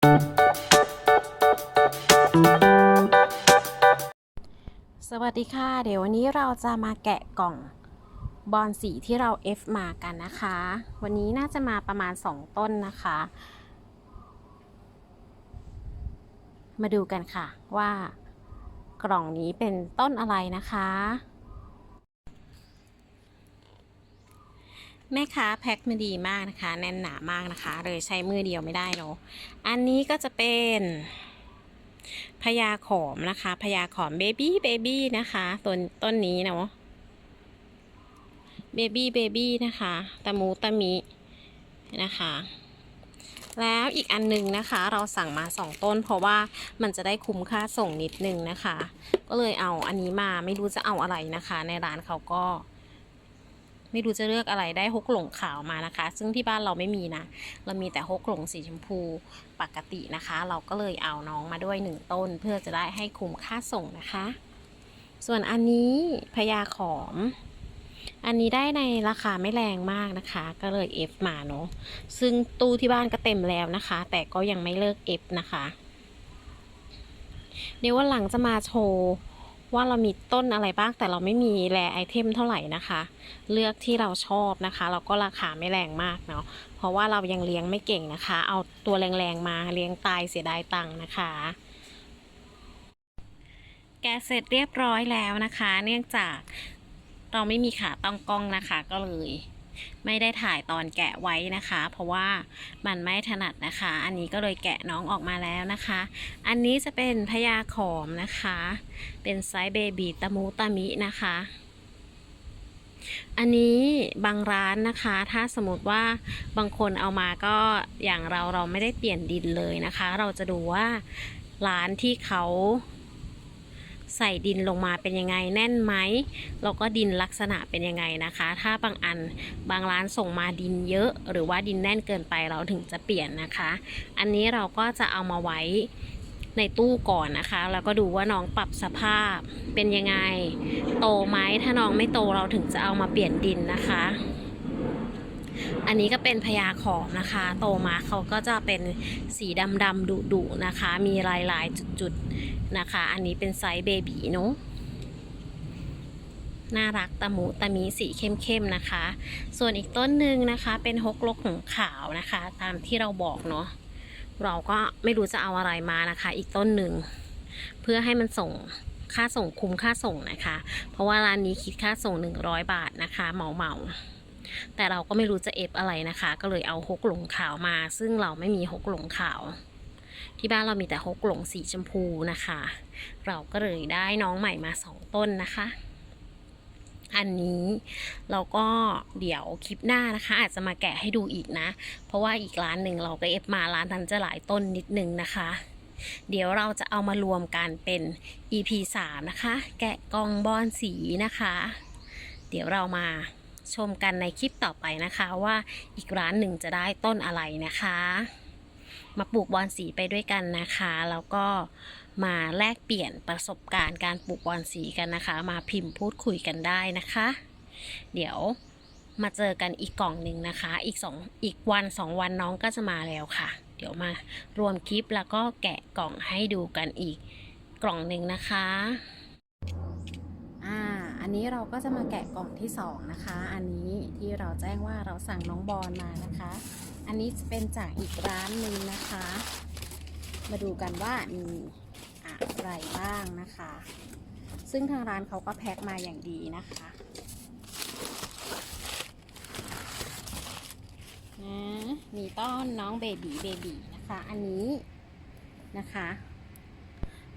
สวัสดีค่ะ เดี๋ยววันนี้เราจะมาแกะกล่องบอลสีที่เรา F มากันนะคะ วันนี้น่าจะมาประมาณ 2 ต้นนะคะ มาดูกันค่ะว่ากล่องนี้เป็นต้นอะไรนะคะ แม่ค้าแพ็คมาดีมากนะคะ แน่นหนามากนะคะ เลยใช้มือเดียวไม่ได้เนาะอันนี้ก็จะเป็นพญาขอมนะคะพญาขอมเบบี้เบบี้นะคะต้นต้นนี้เนาะเบบี้เบบี้นะคะตะมูตะมินะคะ แล้วอีกอันหนึงนะคะ เราสั่งมาสองต้น เพราะว่ามันจะได้คุ้มค่าส่งนิดนึงนะคะ ก็เลยเอาอันนี้มาไม่รู้จะเอาอะไรนะคะ ในร้านเขาก็ ไม่รู้จะเลือกอะไรได้ฮกหลงขาวมานะคะ ซึ่งที่บ้านเราไม่มีนะ เรามีแต่ฮกหลงสีชมพูปกตินะคะ เราก็เลยเอาน้องมาด้วยหนึ่งต้น เพื่อจะได้ให้คุ้มค่าส่งนะคะ ส่วนอันนี้พญาขอม อันนี้ได้ในราคาไม่แรงมากนะคะ ก็เลย F มาเนาะซึ่งตู้ที่บ้านก็เต็มแล้วนะคะ แต่ก็ยังไม่เลิก F นะคะ เดี๋ยววันหลังจะมาโชว์ ว่าเรามีต้นอะไรบ้างแต่เราไม่มีแรไอเทมเท่าไหร่นะคะ เลือกที่เราชอบนะคะ เราก็ราคาไม่แรงมากเนาะเพราะว่าเรายังเลี้ยงไม่เก่งนะคะ เอาตัวแรงๆมาเลี้ยงตายเสียดายตังค์นะคะแกะเสร็จเรียบร้อยแล้วนะคะ เนื่องจากเราไม่มีขาตั้งกล้องนะคะก็เลย ไม่ได้ถ่ายตอนแกะไว้นะคะ เพราะว่ามันไม่ถนัดนะคะ อันนี้ก็เลยแกะน้องออกมาแล้วนะคะ อันนี้จะเป็นพญาขอมนะคะ เป็นไซส์เบบีตะมูตะมินะคะอันนี้บางร้านนะคะ ถ้าสมมติว่าบางคนเอามาก็อย่างเราเราไม่ได้เปลี่ยนดินเลยนะคะ เราจะดูว่าร้านที่เขา ใส่ดินลงมาเป็นยังไงแน่นไหมแล้วก็ดินลักษณะเป็นยังไงนะคะ ถ้าบางอันบางร้านส่งมาดินเยอะ หรือว่าดินแน่นเกินไปเราถึงจะเปลี่ยนนะคะ อันนี้เราก็จะเอามาไว้ในตู้ก่อนนะคะ แล้วก็ดูว่าน้องปรับสภาพเป็นยังไง โตไหมถ้าน้องไม่โตเราถึงจะเอามาเปลี่ยนดินนะคะ อันนี้ก็เป็นพญาขอมนะคะ โตมาเขาก็จะเป็นสีดำดำดุดุๆนะคะ มีลายลายๆจุดๆ นะคะ อันนี้เป็นไซส์เบบีเนาะน่ารักตะหมูตะมีสีเข้มๆนะคะ ส่วนอีกต้นหนึ่งนะคะเป็นฮกลกของขาวนะคะ ตามที่เราบอกเนาะเราก็ไม่รู้จะเอาอะไรมานะคะ อีกต้นหนึ่งเพื่อให้มันส่งค่าส่งคุ้มค่าส่งนะคะ เพราะว่าร้านนี้คิดค่าส่ง 100 บาทนะคะเหมาเหมาๆแต่เราก็ไม่รู้จะเอฟอะไรนะคะ ก็เลยเอาฮกหลงขาวมา ซึ่งเราไม่มีฮกหลงขาว ที่บ้านเรามีแต่ฮกหลงสีชมพูนะคะ เราก็เลยได้น้องใหม่มาสองต้นนะคะ อันนี้เราก็เดี๋ยวคลิปหน้านะคะ อาจจะมาแกะให้ดูอีกนะ เพราะว่าอีกร้านหนึ่งเราก็เอฟมาร้านนั้นจะหลายต้นนิดนึงนะคะเดี๋ยวเราจะเอามารวมกันเป็น EP 3 นะคะ แกะกองบอนสีนะคะ เดี๋ยวเรามาชมกันในคลิปต่อไปนะคะว่าอีกร้านหนึ่งจะได้ต้นอะไรนะคะ มาปลูกบอนสีไปด้วยกันนะคะ แล้วก็มาแลกเปลี่ยนประสบการณ์การปลูกบอนสีกันนะคะ มาพิมพ์พูดคุยกันได้นะคะ เดี๋ยวมาเจอกันอีกกล่องหนึ่งนะคะ อีกสองอีกวันสองวันน้องก็จะมาแล้วค่ะ เดี๋ยวมารวมคลิปแล้วก็แกะกล่องให้ดูกันอีกกล่องหนึ่งนะคะ อ่า อันนี้เราก็จะมาแกะกล่องที่สองนะคะ อันนี้ที่เราแจ้งว่าเราสั่งน้องบอลมานะคะ อันนี้เป็นจากอีกร้านหนึ่งนะคะ มาดูกันว่ามีอะไรบ้างนะคะ ซึ่งทางร้านเขาก็แพ็คมาอย่างดีนะคะนะมีต้อนน้องเบบีเบบีนะคะ อันนี้นะคะ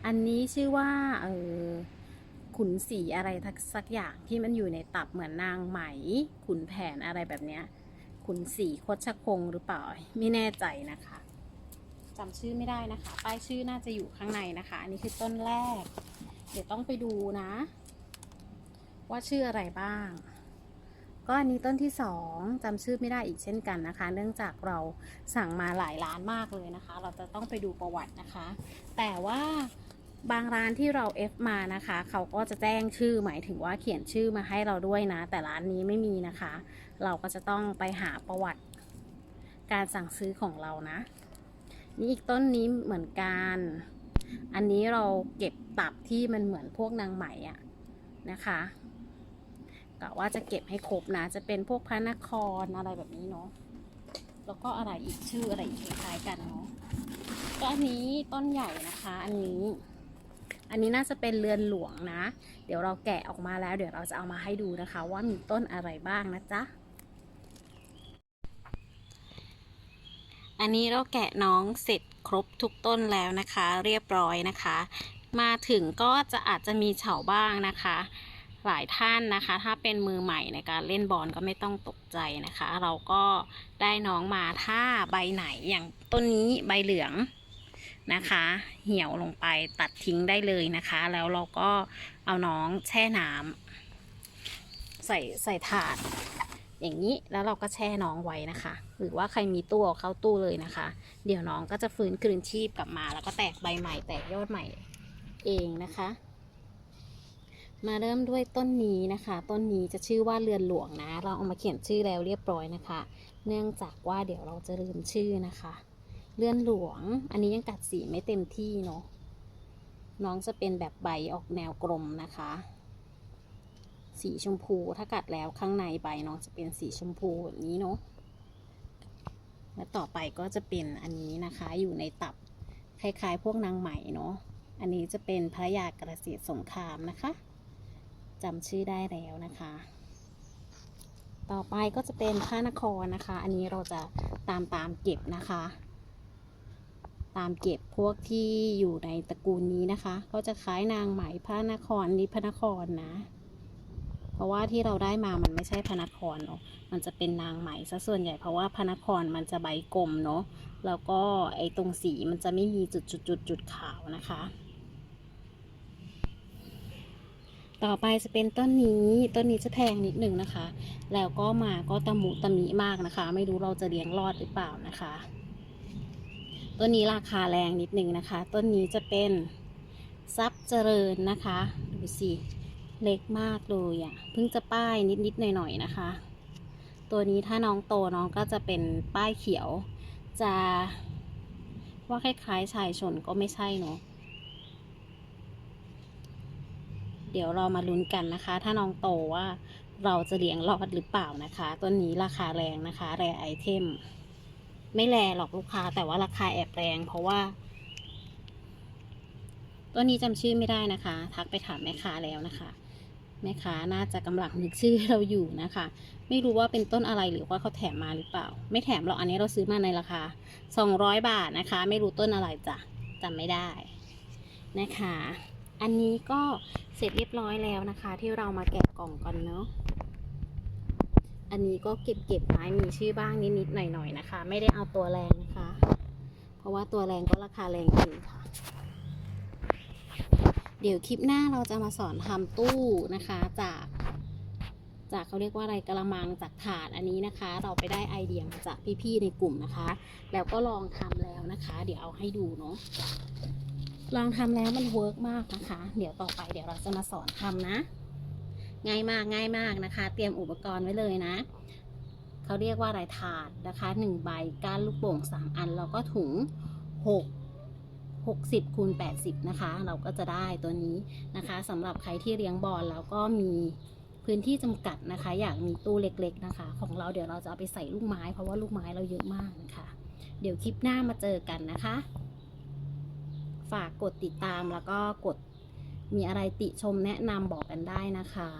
อันนี้ชื่อว่าเออขุนสีอะไรสักอย่างที่มันอยู่ในตับเหมือนนางไหม ขุนแผนอะไรแบบเนี้ย ขุนสีโคชคงหรือเปล่า ไม่แน่ใจนะคะจำชื่อไม่ได้นะคะ ป้ายชื่อน่าจะอยู่ข้างในนะคะ อันนี้คือต้นแรก เดี๋ยวต้องไปดูนะ ว่าชื่ออะไรบ้าง ก็อันนี้ต้นที่สองจำชื่อไม่ได้อีกเช่นกันนะคะ เนื่องจากเราสั่งมาหลายร้านมากเลยนะคะ เราจะต้องไปดูประวัตินะคะ แต่ว่า บางร้านที่เรา F มานะคะ เขาก็จะแจ้งชื่อหมายถึงว่าเขียนชื่อมาให้เราด้วยนะ แต่ร้านนี้ไม่มีนะคะ เราก็จะต้องไปหาประวัติ การสั่งซื้อของเรานะ นี่อีกต้นนี้เหมือนกัน อันนี้เราเก็บตับที่มันเหมือนพวกนางไหมอะนะคะกะว่าจะเก็บให้ครบนะ จะเป็นพวกพระนครอะไรแบบนี้เนาะ แล้วก็อะไรอีกชื่ออะไรอีกคล้ายกันเนาะก็อันนี้ต้นใหญ่นะคะ อันนี้ อันนี้น่าจะเป็นเรือนหลวงนะ เดี๋ยวเราแกะออกมาแล้วเดี๋ยวเราจะเอามาให้ดูนะคะ ว่ามีต้นอะไรบ้างนะจ๊ะอันนี้เราแกะน้องเสร็จครบทุกต้นแล้วนะคะ เรียบร้อยนะคะ มาถึงก็จะอาจจะมีเฉาบ้างนะคะ หลายท่านนะคะ ถ้าเป็นมือใหม่ในการเล่นบอลก็ไม่ต้องตกใจนะคะ เราก็ได้น้องมาถ้าใบไหนอย่างต้นนี้ใบเหลือง นะคะ เหี่ยวลงไปตัดทิ้งได้เลยนะคะ แล้วเราก็เอาน้องแช่น้ำใส่ใส่ถาด อย่างนี้แล้วเราก็แช่น้องไว้นะคะ หรือว่าใครมีตู้เอาเข้าตู้เลยนะคะ เดี๋ยวน้องก็จะฟื้นคืนชีพกลับมา แล้วก็แตกใบใหม่แตกยอดใหม่เองนะคะมาเริ่มด้วยต้นนี้นะคะ ต้นนี้จะชื่อว่าเรือนหลวงนะ เราเอามาเขียนชื่อแล้วเรียบร้อยนะคะ เนื่องจากว่าเดี๋ยวเราจะลืมชื่อนะคะ เรือนหลวง อันนี้ยังกัดสีไม่เต็มที่เนาะ น้องจะเป็นแบบใบออกแนวกลมนะคะ สีชมพูถ้ากัดแล้วข้างในใบน้องจะเป็นสีชมพูแบบนี้เนาะ และต่อไปก็จะเป็นอันนี้นะคะ อยู่ในตับคล้ายๆ พวกนางไหมเนาะ อันนี้จะเป็นพระยากระสีสงครามนะคะจำชื่อได้แล้วนะคะ ต่อไปก็จะเป็นพระนครนะคะ อันนี้เราจะตามตามเก็บนะคะ ตามเก็บพวกที่อยู่ในตระกูลนี้นะคะ ก็จะคล้ายนางไหมพระนครนี้พระนครนะ เพราะว่าที่เราได้มามันไม่ใช่พระนครเนาะมันจะเป็นนางไหมซะส่วนใหญ่เพราะว่าพระนครมันจะใบกลมเนาะแล้วก็ไอ้ตรงสีมันจะไม่มีจุดจุดจุดจุดขาวนะคะ ต่อไปจะเป็นต้นนี้ต้นนี้จะแพงนิดนึงนะคะ แล้วก็มาก็ตะมุตะมิมากนะคะ ไม่รู้เราจะเลี้ยงรอดหรือเปล่านะคะ ต้นนี้ราคาแรงนิดหนึ่งนะคะ ต้นนี้จะเป็นทรัพย์เจริญนะคะ ดูสิเล็กมากเลยอะ่ะเพิ่งจะป้ายนิดๆหน่อยๆนะคะ ตัวนี้ถ้าน้องโตน้องก็จะเป็นป้ายเขียว จะว่าคล้ายๆชายชนก็ไม่ใช่เนาะเดี๋ยวเรามาลุ้นกันนะคะ ถ้าน้องโตว่าเราจะเลี้ยงรอดหรือเปล่านะคะ ต้นนี้ราคาแรงนะคะ แรไอเทม ไม่แรหรอกลูกค้า แต่ว่าราคาแอบแรง เพราะว่าต้นนี้จำชื่อไม่ได้นะคะ ทักไปถามแม่ค้าแล้วนะคะ แม่ค้าน่าจะกำลังนึกชื่อเราอยู่นะคะ ไม่รู้ว่าเป็นต้นอะไรหรือว่าเขาแถมมาหรือเปล่า ไม่แถมหรอกอันนี้เราซื้อมาในราคา 200 บาทนะคะ ไม่รู้ต้นอะไรจ้ะจำไม่ได้นะคะ อันนี้ก็เสร็จเรียบร้อยแล้วนะคะ ที่เรามาแกะกล่องกันเนาะ อันนี้ก็เก็บเก็บไม้มีชื่อบ้างนิดๆหน่อยๆนะคะ ไม่ได้เอาตัวแรงนะคะ เพราะว่าตัวแรงก็ราคาแรงจริงค่ะ เดี๋ยวคลิปหน้าเราจะมาสอนทำตู้นะคะจากจากเขาเรียกว่าอะไรกระมังจากถาดอันนี้นะคะ เราไปได้ไอเดียมาจากพี่ๆในกลุ่มนะคะ แล้วก็ลองทำแล้วนะคะ เดี๋ยวเอาให้ดูเนาะลองทำแล้วมันเวิร์กมากนะคะ เดี๋ยวต่อไปเดี๋ยวเราจะมาสอนทำนะ ง่ายมากง่ายมากนะคะ เตรียมอุปกรณ์ไว้เลยนะ เขาเรียกว่าอะไรถาดนะคะหนึ่งใบก้านลูกโป่งสามอันแล้วก็ถุงหกหกสิบคูณแปดสิบนะคะ เราก็จะได้ตัวนี้นะคะสำหรับใครที่เลี้ยงบอลแล้วก็มีพื้นที่จำกัดนะคะ อยากมีตู้เล็ก ๆนะคะ ของเราเดี๋ยวเราจะเอาไปใส่ลูกไม้เพราะว่าลูกไม้เราเยอะมากนะคะ เดี๋ยวคลิปหน้ามาเจอกันนะคะ ฝากกดติดตามแล้วก็กด มีอะไรติชมแนะนำบอกกันได้นะคะ